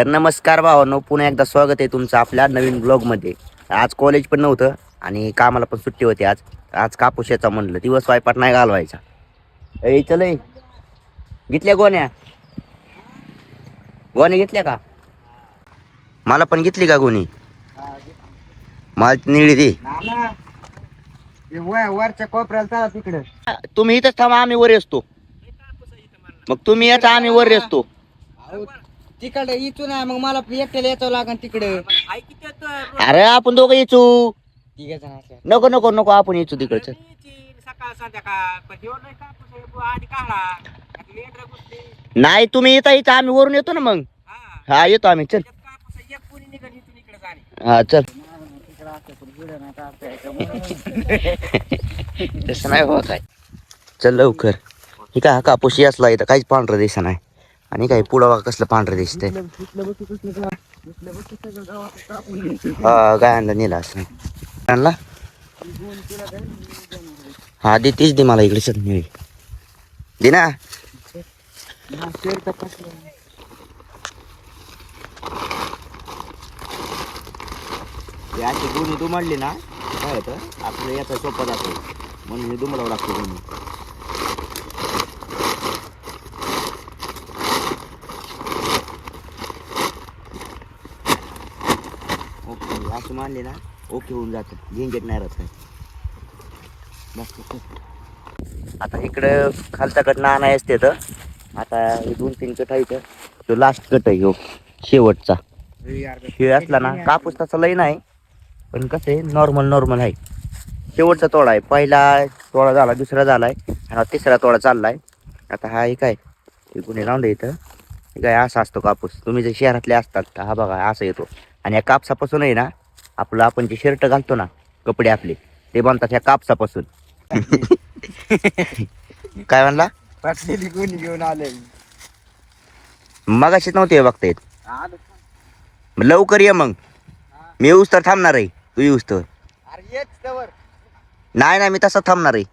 तर नमस्कार भावांनो पुन्हा एकदा स्वागत आहे तुमचं आपल्या नवीन ब्लॉगमध्ये आज कॉलेज पण नव्हतं आणि कामाला पण सुट्टी होती आज. आज कापूस याचा म्हणलं दिवस वायपाट नाही घालवायचा. ए चल. घेतल्या गोण्या? गोण्या घेतल्या का? मला पण घेतली का गोणी? मला निळी दे. वरच्या कोपऱ्याला चला तिकडे. तुम्ही इथंच थांबा आम्ही वर असतो. मग तुम्ही याचा आम्ही वर असतो. तिकडे इथून आहे मग मला एकट्याला यावं लागेल तिकडे. अरे आपण दोघं येचू तिघ जण नको नको नको आपण येचू तिकडचं. सकाळ संध्याकाळ. पण ह्यो लय कापूस आहे, बुवा, आधी काढा. आता लेंडरं घुसली. नाही तुम्ही येता इथं आम्ही वरून येतो ना मग. हा. हा येतो आम्ही चल. एक कापूस आहे, एक कोणी निघाल इथून इकडे जाणे. हा चल. तसं नाही बाबा काय चल लवकर. हे काय हा कापूस असला इथं काहीच पांढरं दिसत नाही. आणि काय पुढं बघा कसलं पांढरं दिसतंय. हा गायांना नेला असं. आणला? हा दे तीच दे मला इकडे निळी दे ना हे अशी दोन्ही दुमडली ना काय होतं आपलं याचा सोपा जातो. म्हणून हे दुमडावं लागतं दोन्ही. ओके अशी ना ओके होऊन जातं. झिंगेट नाही राहत आता इकडं खालचा कट नाना असते तर. आता हे दोन तीन कट आहे इथं. तो लास्ट कट आहे हो शेवटचा. हे असला ना कापूस तसा लई नाही पण कसं आहे नॉर्मल नॉर्मल आहे. शेवटचा तोडा आहे. पहिला तोडा झाला दुसरा झाला आणि हा तिसरा तोडा चाललाय. आता हा एक आहे. हे गुन्हे लावून दे इथं. काय असा असतो कापूस. तुम्ही जे शहरातले असतात तर हा बघा असा येतो. आणि या कापसापासून आहे ना आपलं आपण जे शर्ट घालतो ना कपडे आपले ते बनतात ह्या कापसापासून. काय म्हणला? पाटलेली कोणी घेऊन आले. मगाशीच नव्हते बघता येत. आलो. मग लवकर ये मग. मी येऊस तर थांबणार आहे. तू येऊस तर. अरे येच तवर. नाही नाही मी तसं थांबणार आहे.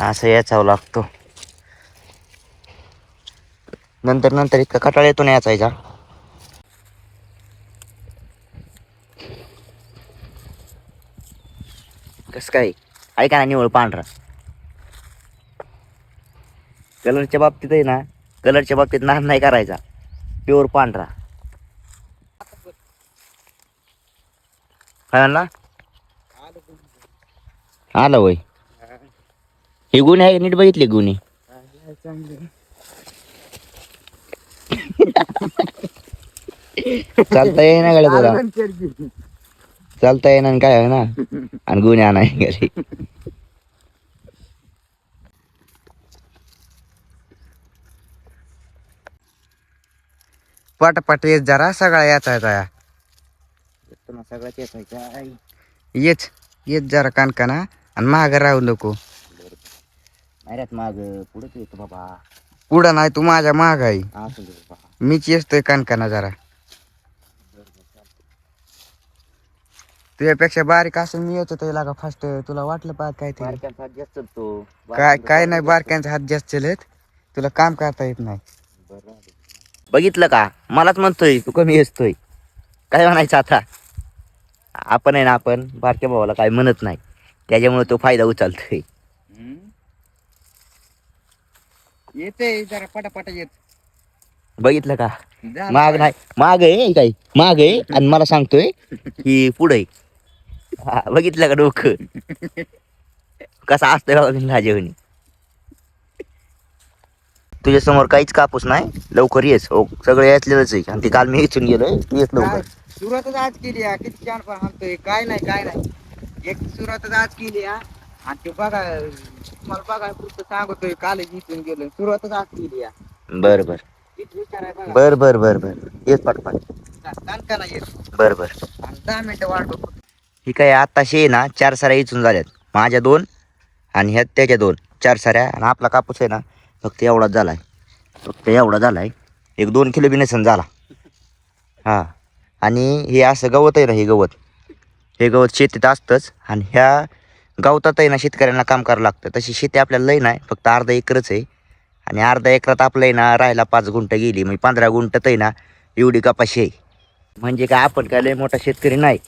असं याचावं लागतो. नंतर नंतर इतका कटाळ येतो ना याचायचा. कसं काय? ऐका ना निवळ पांढरा. कलरच्या बाबतीत आहे ना कलरच्या बाबतीत नाद नाही करायचा. प्युअर पांढरा. काय म्हणला आलं वय. हे गुन्हे आहे नीट बघितले गुन्हे? चालता येई ना गाड्या तुला. चालता येईना आणि काय आहे ना आणि गुन्हे आणाय घरी. पटापट येत जरा सगळा याचा याचा सगळ्यात येत येच येत जरा कानकाना आणि माग राहू नको. माग येतो बाबा. पुढं नाही तू माझ्या माग आहे. असं दे बाबा. मीच येतोय कानकाना जरा. तुझ्यापेक्षा बारीक असून मी येतो त्याला का फास्ट तुला वाटलं पाहत काय ते? बारक्यांचा हात जास्त तो. काय काय नाही बारक्यांचा हात जास्त चलत. तुला काम करता येत नाही. बघितलं का? मलाच म्हणतोय तू कमी असतोय. काय म्हणायचं आता? आपण आहे ना आपण बारक्या भावाला काय म्हणत नाही. त्याच्यामुळे तो फायदा उचलतोय. येते जरा पटापट येत. बघितलं का? माग नाही माग आहे काय माग आहे आणि मला सांगतोय की पुढे बघितलं का डोकं? कसा असतोय बाबा लाजेवणी. तुझ्या समोर काहीच कापूस नाही लवकर येस. हो सगळं याचलेलंच आहे. आणि ते काल मी इथून गेलोय तू येत लवकर. सुरुवातच आज केली हा. किती छान पण हाणतोय काय नाही काय नाही. एक सुरुवातच आज केली हा. आणि ते बघा तुम्हाला बघा पुढचं सांगतोय कॉलेज इथून गेलो सुरुवातच केली हा बर बर. आहे बघा. बर बर बर बर. येत पटपट कानकाना येत बर बर. आणि दहा मिनिटं वाट बघतो ही काय आताशी आहे ना चार साऱ्या इचून झाल्यात. माझ्या दोन आणि ह्या त्याच्या दोन. चार साऱ्या आणि आपला कापूस आहे ना फक्त एवढाच झालाय. फक्त एवढा झालाय. एक दोन किलो बी नसेल झाला. हा. आणि हे असं गवत आहे ना हे गवत. हे गवत शेतीत असतंच. आणि ह्या गवतात आहे ना शेतकऱ्यांना काम करावं लागतं. तशी शेती आपल्याला लई नाही फक्त अर्धा एकरच आहे. आणि अर्धा एकरात आपलं आहे ना राहायला पाच गुंठ गेली म्हणजे पंधरा गुंठत आहे ना एवढी कपाशी आहे. म्हणजे काय आपण काय लय मोठा शेतकरी नाही.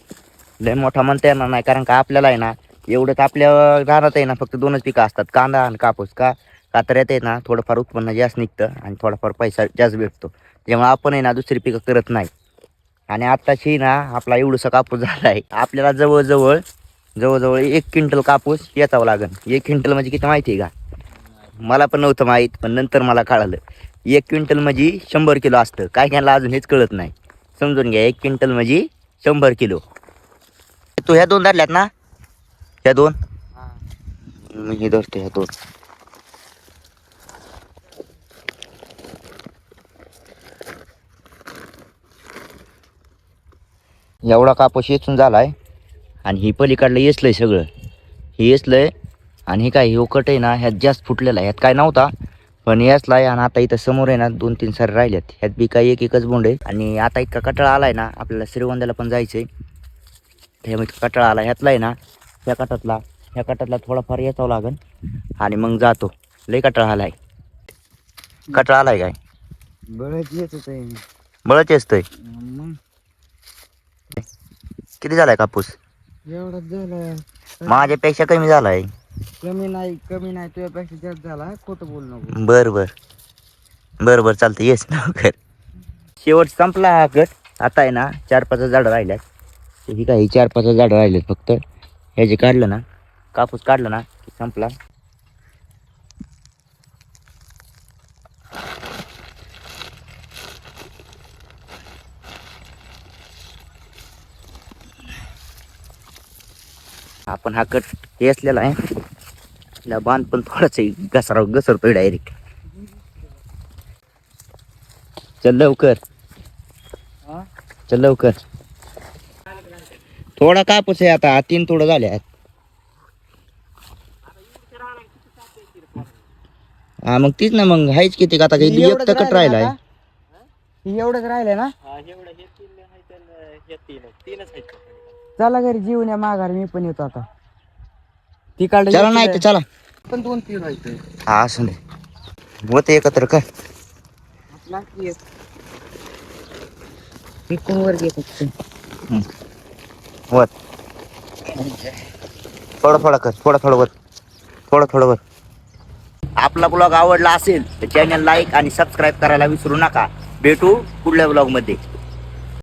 लय मोठा म्हणता येणार नाही कारण का आपल्याला आहे ना एवढंच आपल्या रानात आहे ना फक्त दोनच पिकं असतात कांदा आणि कापूस. का कात्र्यात आहे ना थोडंफार उत्पन्न जास्त निघतं आणि थोडाफार पैसा जास्त भेटतो. त्यामुळे आपण आहे ना दुसरी पिकं करत नाही. आणि आत्ताशी ना आपला एवढंसा कापूस झाला आहे. आपल्याला जवळजवळ जवळजवळ एक क्विंटल कापूस याचावं लागेल एक क्विंटल म्हणजे किती माहिती आहे का? मला पण नव्हतं माहीत पण नंतर मला कळालं. एक क्विंटल म्हणजे शंभर किलो असतं. काय घ्यायला अजून हेच कळत नाही. समजून घ्या एक क्विंटल म्हणजे शंभर किलो. तू ह्या दोन धरल्यात ना? ह्या दोन? मी हे धरतो ह्या दोन. एवढा कापूस येचून झालाय. आणि ही पलीकडलं येसलंय सगळं. हे येसलंय आणि हे काय हे उकट आहे ना ह्यात जास्त फुटलेला आहे. ह्यात काय नव्हता पण याचला आहे आणि आता इथं समोर आहे ना दोन तीन सारे राहिल्यात ह्यात बी काय एक एकच बोंड आहे. आणि आता इतका कटाळा आलाय ना आपल्याला श्रीगोंद्याला पण जायचंय. त्यामुळे कटाळा आला ह्यातला आहे ना ह्या कटातला ह्या कटातला थोडाफार याचावं लागन. आणि मग जातो. लय कटाळा आलाय. कटाळा आलाय काय? बळच येत बळच मग? किती झालाय कापूस? एवढंच झालं. माझ्यापेक्षा कमी झालाय. कमी नाही कमी नाही तुझ्यापेक्षा जास्त झाला. खोटं बोल नको. बर बर. बर बर चालतं येस लवकर शेवट संपला हा गट. आता आहे ना चार पाच झाडं राहिल्यात. ही काय ही चार पाच झाडं राहिलेत फक्त. हे जे काढलं ना कापूस काढलं ना की संपला. आपण हा कट हे असलेला आहे. आपला बांध पण थोडाच घसरा घसरतोय डायरेक्ट चल लवकर? चल लवकर. थोडा कापूस आहे आता. तीन थोडं झाले आहेत. हा मग तीच ना मग. हायच किती का आता काही कट राहिलं ना? हे एवढंच राहिलंय ना चला घरी जीवन या माघार मी पण येतो आता. तिकडलं चला नाही तर चला. पण दोन तीन हा असं नाही होते एकत्र कर. एक. वर थोडं थोडं कर थोडं थोडं वर. थोडं थोडं वर. आपला ब्लॉग आवडला असेल तर चॅनल लाईक आणि सबस्क्राईब करायला विसरू नका. भेटू पुढल्या ब्लॉगमध्ये